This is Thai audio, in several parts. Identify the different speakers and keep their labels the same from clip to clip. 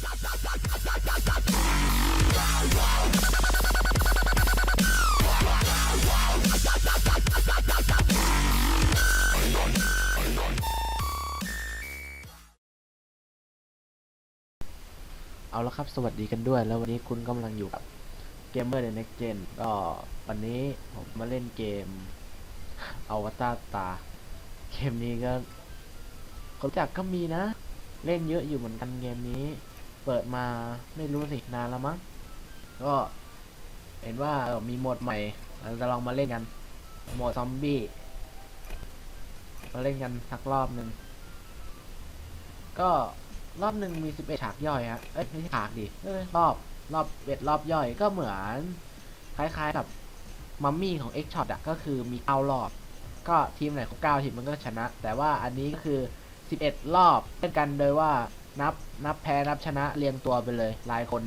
Speaker 1: เอาละครับ สวัสดีกันด้วย แล้ววันนี้คุณกำลังอยู่กับ Gamer The Next Gen ก็วันนี้ผมมาเล่นเกมอวตารตา เกมนี้ก็คนจักก็มีนะ เล่นเยอะอยู่เหมือนกันเกมนี้ เปิดมาไม่รู้สินานแล้วมั้ง ก็เห็นว่ามีโหมดใหม่ เราจะลองมาเล่นกัน โหมดซอมบี้มาเล่นกันสักรอบหนึ่ง ก็รอบหนึ่งมีสิบเอ็ดฉากย่อยฮะ เอ้ยไม่ใช่ฉากดิรอบรอบเอ็ดรอบย่อยก็เหมือน คล้ายๆกับมัมมี่ของ X Shot อะก็คือมีเก้ารอบ ก็ทีมไหนครบเก้าทีมมันก็ชนะ แต่ว่าอันนี้ก็คือสิบเอ็ดรอบเล่นกันโดยว่า นับนับแพ้นับชนะเรียงตัวไปเลยรายคน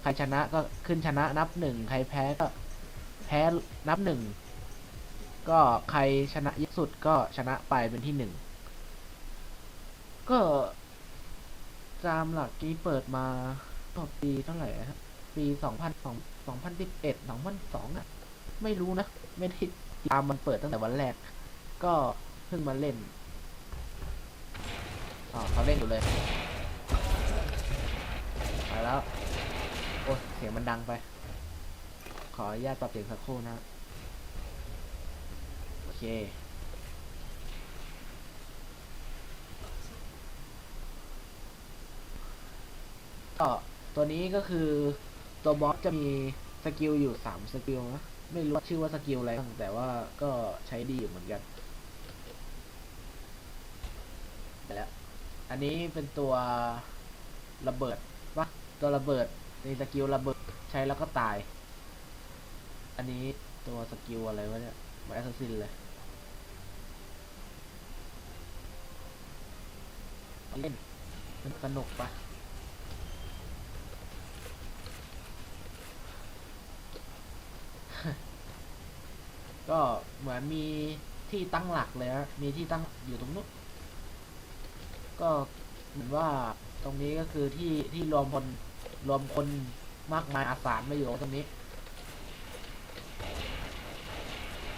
Speaker 1: ใครชนะก็ขึ้นชนะนับหนึ่งใครแพ้ก็แพ้นับหนึ่งก็ใครชนะเยอะสุดก็ชนะไปเป็นที่หนึ่งก็ตามหลักที่เปิดมาต่อปีเท่าไหร่ฮะปีสองพันสองสองพันสิบเอ็ดสองพันสองอะ ไม่รู้นะ ไม่ได้ตามมันเปิดตั้งแต่วันแรก ก็เพิ่งมาเล่นอ๋อเขาเล่นอยู่เลย แล้ว โอ้เสียงมันดังไป ขออนุญาตปรับเสียงสักครู่นะโอเคก็ตัวนี้ก็คือตัวบอสจะมีสกิลอยู่สามสกิลนะไม่รู้ชื่อว่าสกิลอะไรแต่ว่าก็ใช้ดีอยู่เหมือนกันไปแล้วอันนี้เป็นตัวระเบิด ตัวระเบิดในสกิลระเบิดใช้แล้วก็ตาย อันนี้ตัวสกิลอะไรวะเนี่ยมือนแอสซัสซินเลยเล่นมันสนุกปะก็เหมือนมีที่ตั้งหลักเลยฮะมีที่ตั้งอยู่ตรงนู้นก็เหมือนว่าตรงนี้ก็คือที่ที่รวมคน รวมคนมากมายอาสามาอยู่ตรงนี้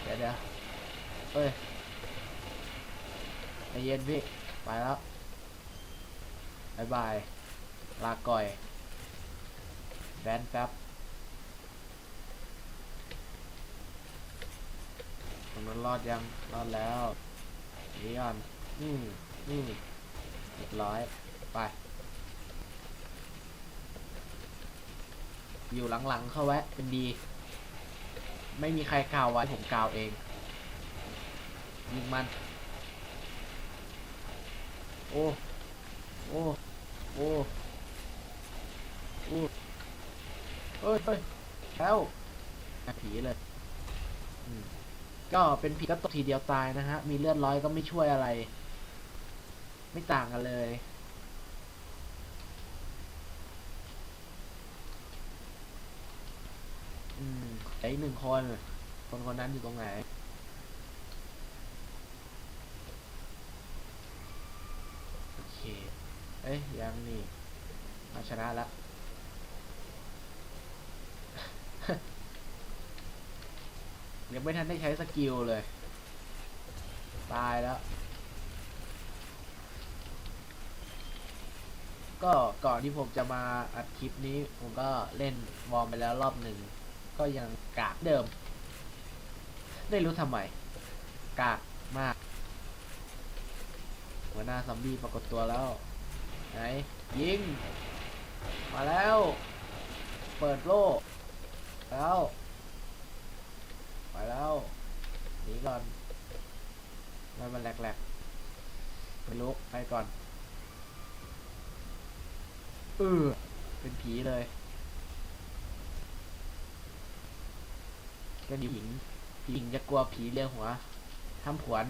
Speaker 1: เดี๋ยวเดี๋ยวเอ้ยใจเย็นพี่ ไปแล้วบายบาย ลาก่อย แบนแป๊บตรงนั้นรอดยัง รอดแล้วนี่ก่อนอืมอืมเรียบร้อย ไป อยู่หลังๆเข้าแวะเป็นดี ไม่มีใครกล่าวไว้ผมกล่าวเอง ยิงมัน โอ้ โอ้ โอ้โอ้เอ้ยเฮ้ยแล้วผีเลยก็เป็นผีก็ตกทีเดียวตายนะฮะ มีเลือดร้อยก็ไม่ช่วยอะไร ไม่ต่างกันเลย อื มแต่อีกหนึ่งคน คนคนนั้นอยู่ตรงไหน โอเค เอ้ย ยังนี่มาชนะละยังไม่ทันได้ใช้สกิลเลย ตายแล้ว ก็ก่อนที่ผมจะมาอัดคลิปนี้ ผมก็เล่นวอร์มไปแล้วรอบหนึ่ง ก็ยัง กากเดิมไม่รู้ทำไม กากมาก หัวหน้าซอมบี้ปรากฏตัวแล้ว ไหน ยิง มาแล้ว เปิดโล่แล้วไปแล้วหนีก่อนมันมันแหลกๆไม่รู้ไปก่อนเออเป็นผีเลย เป็นหญิงผีหญิงจะกลัวผีเลี้ยหัวห้ามขวน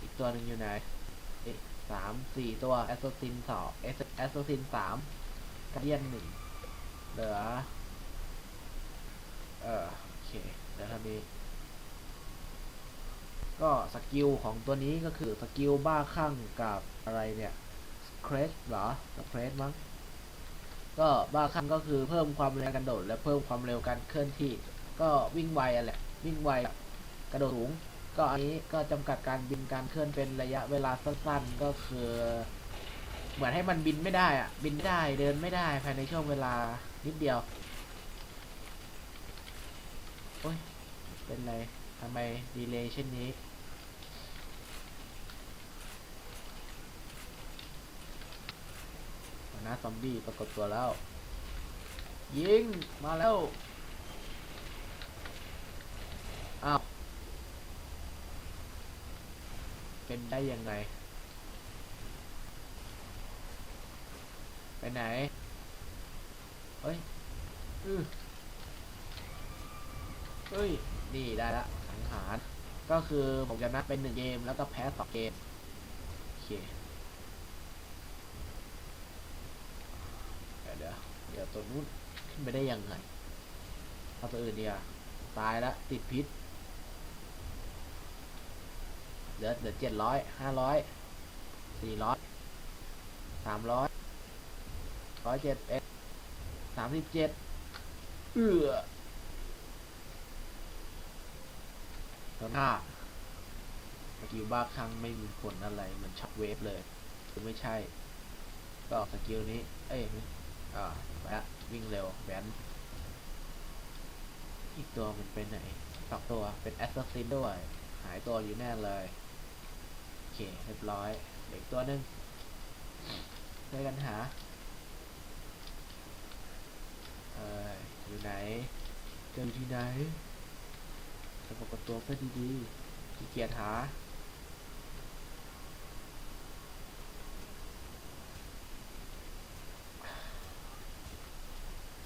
Speaker 1: อีกตัวหนึ่งอยู่ไหนเอ๊ะสามสี่ตัวแอสโซซินสองแอสโซซินสามกาเดียนหนึ่งเหลือ เออโอเคเดี๋ยวทำนี้ก็สกิลของตัวนี้ก็คือสกิลบ้าคลั่งกับอะไรเนี่ยสเครสเหรอสเครสมั้ง ก็บ้าคลั่งก็คือเพิ่มความเร็วการโดด และเพิ่มความเร็วการเคลื่อนที่ ก็วิ่งไวอะแหละ วิ่งไวกระโดดสูง ก็อันนี้ก็จำกัดการบินการเคลื่อนเป็นระยะเวลาสั้นๆ ก็คือ เหมือนให้มันบินไม่ได้อะ บินไม่ได้เดินไม่ได้ภายในช่วงเวลานิดเดียว โอ้ย เป็นไรทำไมดีเลย์เช่นนี้ หน้าซอมบี้ปรากฏตัวแล้ว ยิง มาแล้ว อ้าว เป็นได้ยังไง ไปไหน เฮ้ย อือเฮ้ย นี่ได้ละสังหาร ก็คือผมจะนับเป็นหนึ่งเกม แล้วก็แพ้สองเกม โอเค เดี๋ยว เดี๋ยวตัวนู้นขึ้นไปได้ยังไงเอาตัวอื่นเดีอะตายแล้วติดพิษเหลือเหลือเจ็ดร้อยห้าร้อยสี่ร้อยสามร้อยร้อยเจ็ดเอ็ดสามสิบเจ็ดเอือตัวหน้าสกิลบ้าคลั่งไม่มีผลอะไรเหมือนช็อคเวฟเลย คือไม่ใช่ ก็สกิลนี้ เอ้ยอ่า แวะวิ่งเร็วแวนอีกตัวมันเป็นไหนสองตัวเป็นแอสซัสซินด้วย หายตัวอยู่แน่เลย โอเค เรียบร้อยเหลืออีกตัวหนึ่งช่วยกันหา เอออยู่ไหนเจออยู่ที่ไหนจะปรากฏตัวเพื่อดีๆขี้เกียจหา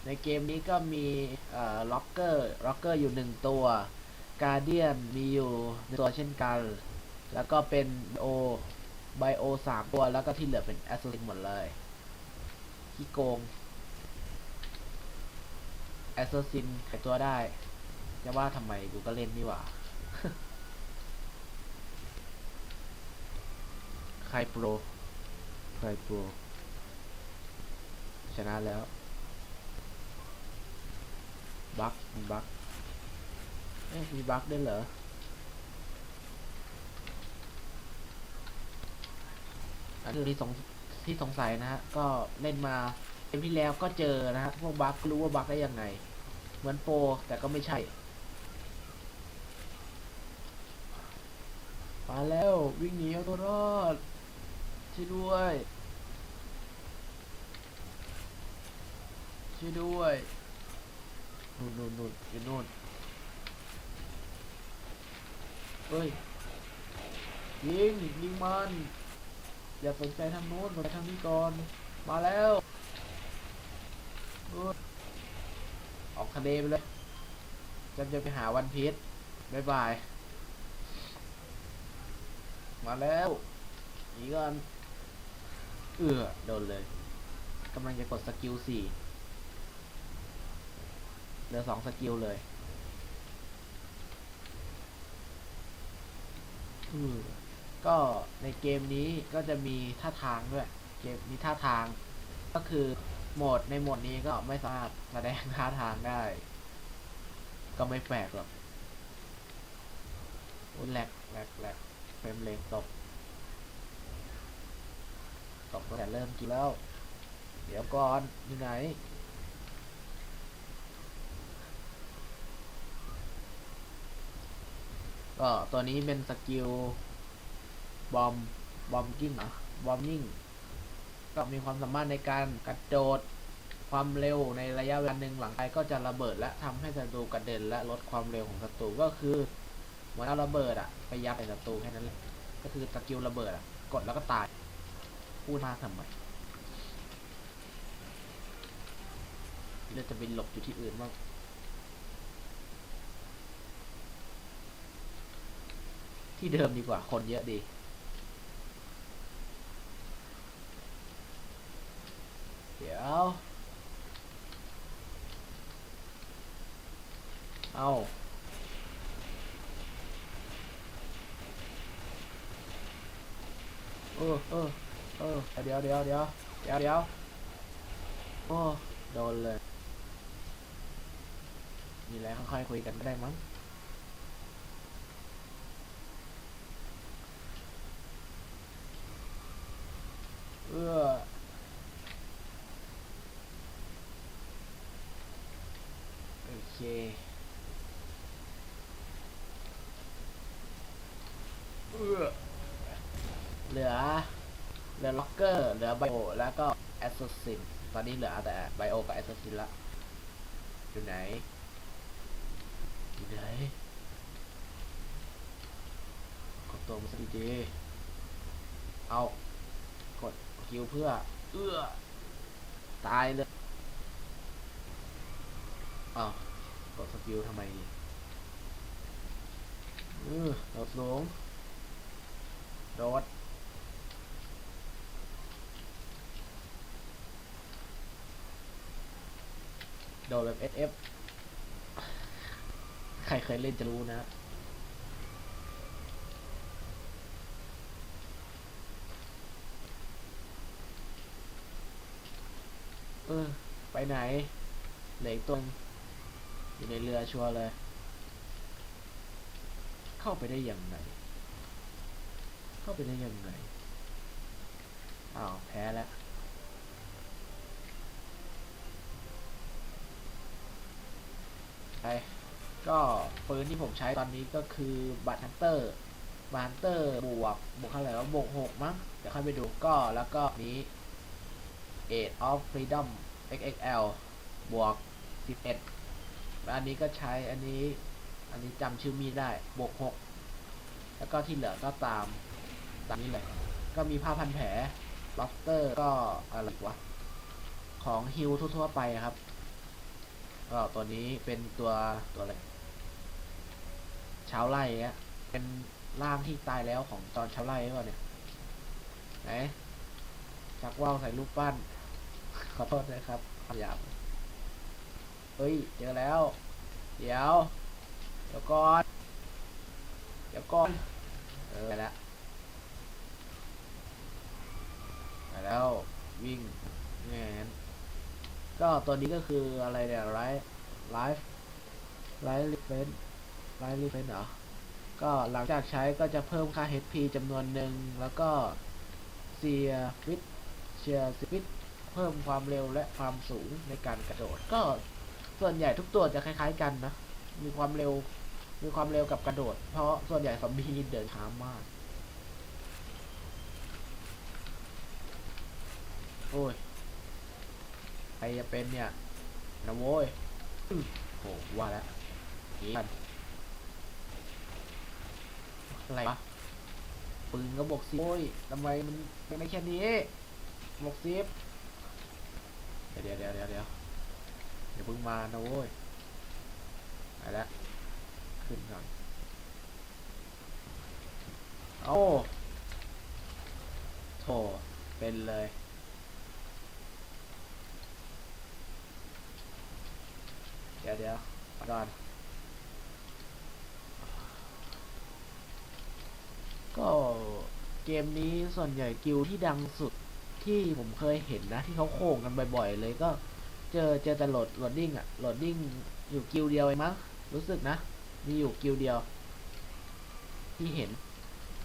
Speaker 1: ในเกมนี้ก็มีล็อกเกอร์ล็อกเกอร์อยู่หนึ่งตัวการเดียนมีอยู่หนึ่งตัวเช่นกัน แล้วก็เป็นโอไบโอสามตัวแล้วก็ที่เหลือเป็นแอสซินหมดเลยขี้โกงแอสซินขายตัวได้ จะว่าทำไมกูก็เล่นนี่หว่า ใครโปร ใครโปร ชนะแล้ว บั๊กมีบั๊กเอ๊ะมีบั๊กด้เหรออันนี้ที่สงที่สงสัยนะฮะ ก็เล่นมาเกมที่แล้วก็เจอนะฮะ พวกบั๊กรู้ว่าบั๊กได้ยังไง เหมือนโปรแต่ก็ไม่ใช่ มาแล้ววิ่งหนีเอาตัวรอด ช่วยด้วย ช่วยด้วย นู่นนู่นนู่นอยู่นู่นเฮ้ยยิงยิงมันอย่าสนใจทางโน้นสนใจทางนี้ก่อน มาแล้วเฮ้ยออกทะเลไปเลยจำจะไปหาวันพีชบ๊ายบาย มาแล้วนีก่อนเอือโดนเลยกำลังจะกดสกิลสี่ เหลือสองสกิลเลยก็ในเกมนี้ก็จะมีท่าทางด้วย เกมมีท่าทาง ก็คือโหมดในโหมดนี้ก็ไม่สามารถแสดงท่าทางได้ ก็ไม่แปลกหรอกโอ้ยแหลกแหลกแหลกเฟรมเรทตก ตกตั้งแต่เริ่มกินแล้ว เดี๋ยวก่อนอยู่ไหน ก็ตัวนี้เป็นสกิลบอมบอมกิ้งอะบอมยิ่งก็มีความสามารถในการกระโดดความเร็วในระยะเวลาหนึ่งหลังไปก็จะระเบิดและทำให้ศัตรูกระเด็นและลดความเร็วของศัตรูก็คือเหมือนเอาระเบิดอะไปยัดใส่ศัตรูแค่นั้นแหละก็คือสกิลระเบิดอะกดแล้วก็ตายพูดมากทำไมเลือดจะไปหลบอยู่ที่อื่นบ้าง ที่เดิมดีกว่าคนเยอะดีเดี๋ยว เอาเออเออเออเดี๋ยวเดี๋ยวเดี๋ยวเดี๋ยวเดี๋ยวโอ้โดนเลย มีอะไรค่อยๆคุยกันก็ได้มั้ง เออโอเค เออเหลือ เห ลือล็อกเกอร์ เหลือไบโอ แล้วก็แอสซัสซิน ตอนนี้เหลือแต่ไบโอกับแอสซัสซินละ อยู่ไหน อยู่ไหนกดตัวมันสักดีเอา กดคิวเพื่อ เอื้อ ตายเลยอ้าวกดสกิลทำไมดีเออโดดสูงโดด โดดแบบ SF ใครเคยเล่นจะรู้นะเออไปไหน เหลืออีกตัวอยู่ในเรือชัวร์เลย เข้าไปได้อยังไงเข้าไปได้อยังไงอ้าว แพ้แล้ว ไป ก็ปืนที่ผมใช้ตอนนี้ก็คือบัตฮันเตอร์บัตฮันเตอร์บวกบวกเท่าไหร่ว่าบวกหกมั้งเดี๋ยวค่อยไปดูก็แล้วก็นี้ Age of Freedom XXL บวก 11แล้วอันนี้ก็ใช้อันนี้ อันนี้จำชื่อมีได้บวก 6 แล้วก็ที่เหลือก็ตาม ตามนี้เลย ก็มีผ้าพันแผล lobster ก็อะไรวะ ของฮิวทั่วๆไปครับ ก็ตัวนี้เป็นตัวตัวอะไรชาวไร่อะเป็นร่างที่ตายแล้วของจอนชาวไร่หรือเปล่าเนี่ยไหนชักว่าวใส่รูปปั้น ขอโทษนะครับคำหยาบเฮ้ยเจอแล้ว เดี๋ยว เดี๋ยวก่อน เดี๋ยวก่อน เออไปแล้วไปแล้ววิ่งแงน ก็ตัวนี้ก็คืออะไรเนี่ยไลฟ์ไลฟ์ไลฟ์รีเฟนไลฟ์รีเฟนเหรอ ก็หลังจากใช้ก็จะเพิ่มค่า HP จำนวนหนึ่ง แล้วก็เซียฟิตเชียร์ฟิตเพิ่มความเร็วและความสูงในการกระโดด ก็ส่วนใหญ่ทุกตัวจะคล้าย ๆ กันนะ มีความเร็ว มีความเร็วกับกระโดด เพราะส่วนใหญ่ซอมบี้เดินช้ามาก โอ้ย ใครจะเป็นเนี่ยนะโว้ยโหว่าแล้วนี่กันอะไรวะปืนก็บอกสิโอ้ยทำไมมันเป็นได้แค่นี้บอกสิบเดี๋ยวเดี๋ยวเดี๋ยวเดี๋ยวเดี๋ยวเดี๋ยวเพิ่งมานะโว้ยไปแล้วขึ้นก่อนโอ้โถเป็นเลย ดี๋ยวเดี๋ยวก่อนก็เกมนี้ส่วนใหญ่กิลที่ดังสุดที่ผมเคยเห็นนะ ที่เขาโค้งกันบ่อยๆ เลยก็เจอเจอแต่โหลดโหลดดิ้งอะโหลดดิ้งอยู่กิลเดียวเองมั้งรู้สึกนะ มีอยู่กิลเดียว ที่เห็น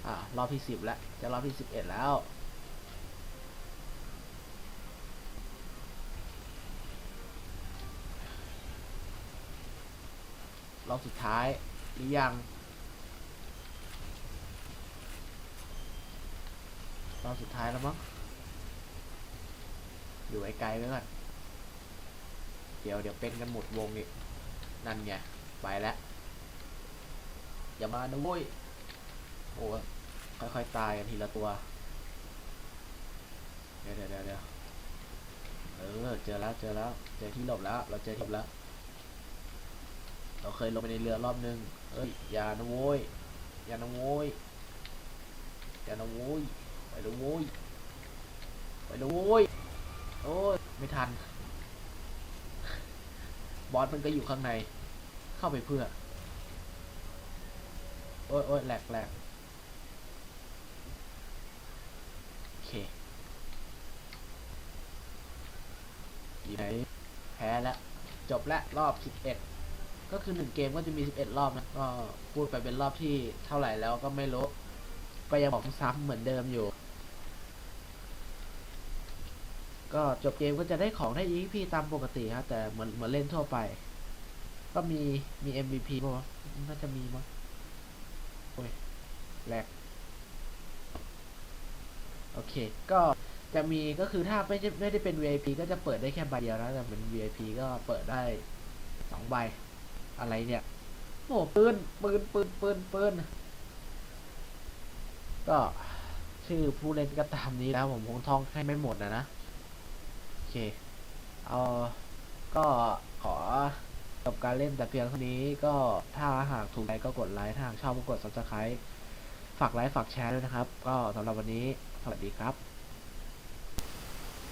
Speaker 1: อ่ารอบที่สิบแล้วจะรอบที่สิบเอ็ดแล้ว รอบสุดท้ายหรือยังรอบสุดท้ายแล้วมั้งอยู่ไกลๆไว้ก่อนเดี๋ยวเดี๋ยวเป็นกันหมดวงอีกนั่นไงไปแล้วอย่ามานะเว้ยโอ้ยค่อยๆตายกันทีละตัวเดี๋ยวเดี๋ยวเดี๋ยวเออเจอแล้วเจอแล้วเจอที่หลบแล้ว เราเจอที่หลบแล้ว เราเคยลงไปในเรือรอบหนึ่งเอ้ย อย่านะโว้ย อย่านะโว้ย อย่านะโว้ย ไปนะโว้ย ไปนะโว้ย โอ้ย ไม่ทัน บอสมันก็อยู่ข้างใน เข้าไปเพื่อ โอ้ยโอ้ยแหลกแหลกโอเคยู่ไหนแพ้แล้ว จบแล้วรอบ 11 ก็คือหนึ่งเกมก็จะมี 11 รอบนะก็พูดไปเป็นรอบที่เท่าไหร่แล้วก็ไม่รู้ก็ยังบอกซ้ำเหมือนเดิมอยู่ ก็จบเกมก็จะได้ของได้ EP ตามปกติครับแต่เหมือนเหมือนเล่นทั่วไป ก็มีมี MVP ป่าวะน่าจะมีมั้งโอ้ยแหลกโอเค ก็จะมีก็คือถ้าไม่ได้ไม่ได้เป็น VIP ก็จะเปิดได้แค่ใบเดียวนะแต่เป็น VIP ก็เปิดได้สองใบ อะไรเนี่ยโอ้ปืนปืนปืนปืนปืนก็ชื่อผู้เล่นก็ตามนี้แล้วผมคงท่องให้ไม่หมดนะนะโอเคเอาก็ขอจบการเล่นแต่เพียงเท่านี้ก็ถ้าหากถูกใจก็กดไลค์ถ้าหากชอบก็กด subscribe ฝากไลค์ฝากแชร์ด้วยนะครับ ก็สำหรับวันนี้ สวัสดีครับ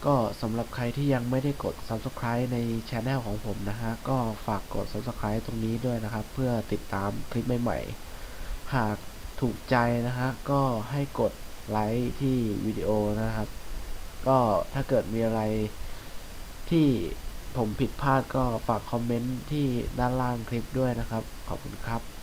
Speaker 1: ก็สำหรับใครที่ยังไม่ได้กด subscribe ในช anel ของผมนะฮะ ก็ฝากกด subscribe ตรงนี้ด้วยนะครับ เพื่อติดตามคลิปใหม่ๆ หากถูกใจนะฮะ ก็ให้กดไลค์ที่วิดีโอนะครับ ก็ถ้าเกิดมีอะไรที่ผมผิดพลาดก็ฝากคอมเมนต์ที่ด้านล่างคลิปด้วยนะครับ ขอบคุณครับ